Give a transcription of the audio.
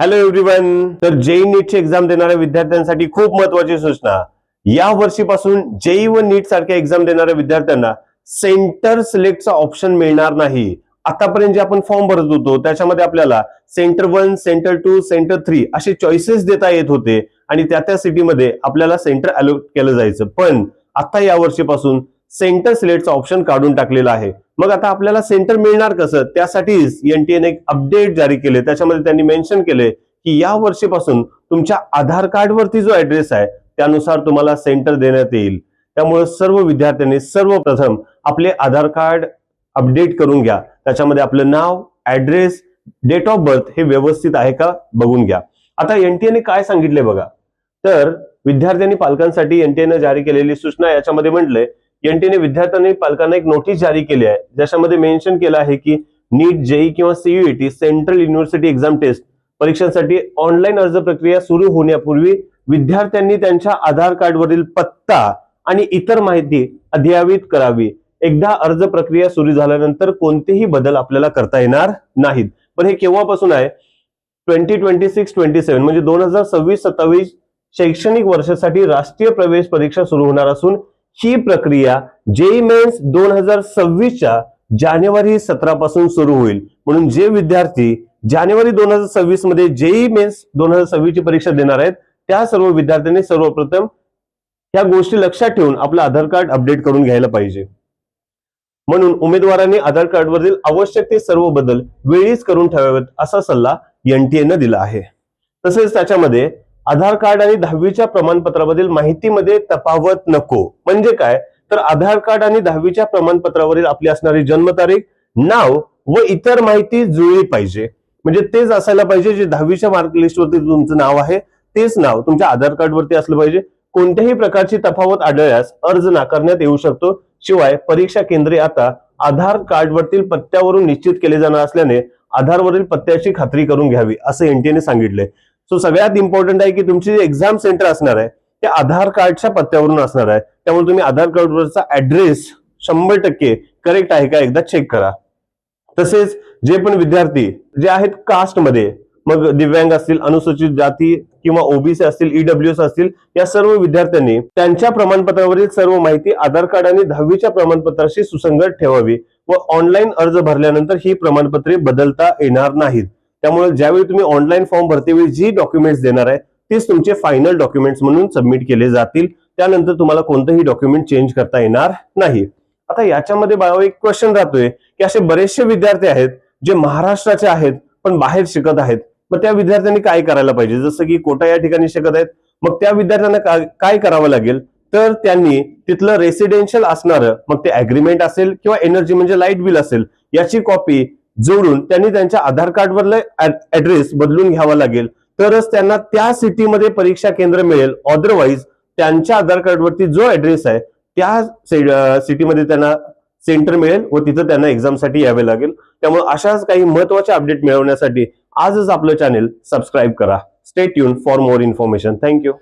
Hello everyone तर JEE नीटची exam देणाऱ्या विद्यार्थ्यांसाठी खूप महत्वाची सूचना. या वर्षीपासून जेई व नीट सारख्या एक्झाम देणाऱ्या विद्यार्थ्यांना सेंटर सिलेक्टचा ऑप्शन मिळणार नाही. आतापर्यंत जे आपण फॉर्म भरत होतो त्याच्यामध्ये आपल्याला centre one centre two centre three असे चॉईसेस देता येत होते. आणि त्या त्या सिटीमध्ये आपल्याला सेंटर अलोट केलं जायचं. पण आता या वर्षीपासून सेंटर सिलेक्टचा ऑप्शन काढून टाकलेला आहे. मग आता आपल्याला सेंटर मिळणार कसं? त्यासाठीच एनटीएने एक अपडेट जारी केले. त्याच्यामध्ये त्यांनी मेन्शन केले की या वर्षीपासून तुमच्या आधार कार्डवरती जो ऍड्रेस आहे त्यानुसार तुम्हाला सेंटर देण्यात येईल. त्यामुळे सर्व विद्यार्थ्यांनी सर्वप्रथम आपले आधार कार्ड अपडेट करून घ्या. त्याच्यामध्ये आपलं नाव ऍड्रेस डेट ऑफ बर्थ हे व्यवस्थित आहे का बघून घ्या. आता एनटीएने काय सांगितले बघा. तर विद्यार्थ्यांनी पालकांसाठी एनटीएने जारी केलेली सूचना याच्यामध्ये म्हटलंय एनटीने विद्यार्थ्यांनी पालकांना एक नोटीस जारी केली आहे. ज्याच्यामध्ये मेन्शन केलं आहे की नीट जेई किंवा CUET central university exam test परीक्षांसाठी ऑनलाईन अर्ज प्रक्रिया सुरू होण्यापूर्वी विद्यार्थ्यांनी त्यांच्या आधार कार्डवरील पत्ता आणि इतर माहिती अद्ययावित करावी. एकदा अर्ज प्रक्रिया सुरू झाल्यानंतर कोणतेही बदल आपल्याला करता येणार नाहीत. पण हे केव्हापासून आहे? Twenty twenty six twenty seven म्हणजे दोन हजार सव्वीस सत्तावीस शैक्षणिक वर्षासाठी राष्ट्रीय प्रवेश परीक्षा सुरू होणार असून ही प्रक्रिया जेई मेन्स दोन हजार सव्वीसच्या जानेवारी सतरा पासून सुरू होईल. म्हणून जे विद्यार्थी जानेवारी दोन हजार सव्वीसमध्ये जेई मेन्स दोन हजार सव्वीस ची परीक्षा देणार आहेत त्या सर्व विद्यार्थ्यांनी सर्वप्रथम या गोष्टी लक्षात ठेवून आपलं आधार कार्ड अपडेट करून घ्यायला पाहिजे. म्हणून उमेदवारांनी आधार कार्डवरील आवश्यक ते सर्व बदल वेळीच करून ठेवावेत असा सल्ला एनटीएनं दिला आहे. तसेच त्याच्यामध्ये आधार कार्ड आणि दहावीच्या प्रमाणपत्रामधील माहितीमध्ये तफावत नको. म्हणजे काय? तर आधार कार्ड आणि दहावीच्या प्रमाणपत्रावरील आपली असणारी जन्मतारीख नाव व इतर माहिती जुळली पाहिजे. म्हणजे तेच असायला पाहिजे जे दहावीच्या मार्क लिस्टवरती तुमचं नाव आहे तेच नाव तुमच्या आधार कार्डवरती असलं पाहिजे. कोणत्याही प्रकारची तफावत आढळल्यास अर्ज नाकारण्यात येऊ शकतो. शिवाय परीक्षा केंद्रे आता आधार कार्डवरतील पत्त्यावरून निश्चित केले जाणार असल्याने आधारवरील पत्त्याची खात्री करून घ्यावी असं एनटीएने सांगितले सो सगळ्यात इम्पॉर्टंट आहे की तुमची एक्झाम सेंटर असणार आहे ते आधार कार्डच्या पत्त्यावरून असणार आहे. त्यामुळे तुम्ही आधार कार्डवरचा ऍड्रेस शंभर टक्के करेक्ट आहे का एकदा चेक करा. तसेच जे पण विद्यार्थी जे आहेत कास्टमध्ये मग दिव्यांग असतील अनुसूचित जाती किंवा ओबीसी असतील ईडब्ल्यूएस असतील या सर्व विद्यार्थ्यांनी त्यांच्या प्रमाणपत्रावरील सर्व माहिती आधार कार्ड आणि दहावीच्या प्रमाणपत्राशी सुसंगत ठेवावी व ऑनलाईन अर्ज भरल्यानंतर ही प्रमाणपत्रे बदलता येणार नाहीत. त्यामुळे ज्यावेळी तुम्ही ऑनलाईन फॉर्म भरतेवेळी जी डॉक्युमेंट्स देणार आहे तेच तुमचे फायनल डॉक्युमेंट्स म्हणून सबमिट केले जातील. त्यानंतर तुम्हाला कोणतंही डॉक्युमेंट चेंज करता येणार नाही. आता याच्यामध्ये बाबा एक क्वेश्चन राहतोय की असे बरेचसे विद्यार्थी आहेत जे महाराष्ट्राचे आहेत पण बाहेर शिकत आहेत. मग त्या विद्यार्थ्यांनी काय करायला पाहिजे? जसं की कोटा या ठिकाणी शिकत आहेत मग त्या विद्यार्थ्यांना काय करावं लागेल? तर त्यांनी तिथलं रेसिडेन्शियल असणारं मग ते अग्रीमेंट असेल किंवा एनर्जी म्हणजे लाइट बिल असेल याची कॉपी जोडून त्यांनी त्यांच्या आधार कार्डवरले ऍड्रेस बदलून घ्यावा लागेल. तरच त्यांना त्या सिटीमध्ये परीक्षा केंद्र मिळेल. अदरवाईज त्यांच्या आधार कार्डवरती जो ऍड्रेस आहे त्या सिटीमध्ये त्यांना सेंटर मिळेल व तिथं त्यांना एक्झामसाठी यावे लागेल. त्यामुळे अशाच काही महत्त्वाचे अपडेट मिळवण्यासाठी आजच आपलं चॅनेल सबस्क्राईब करा. Stay tune for more information thank you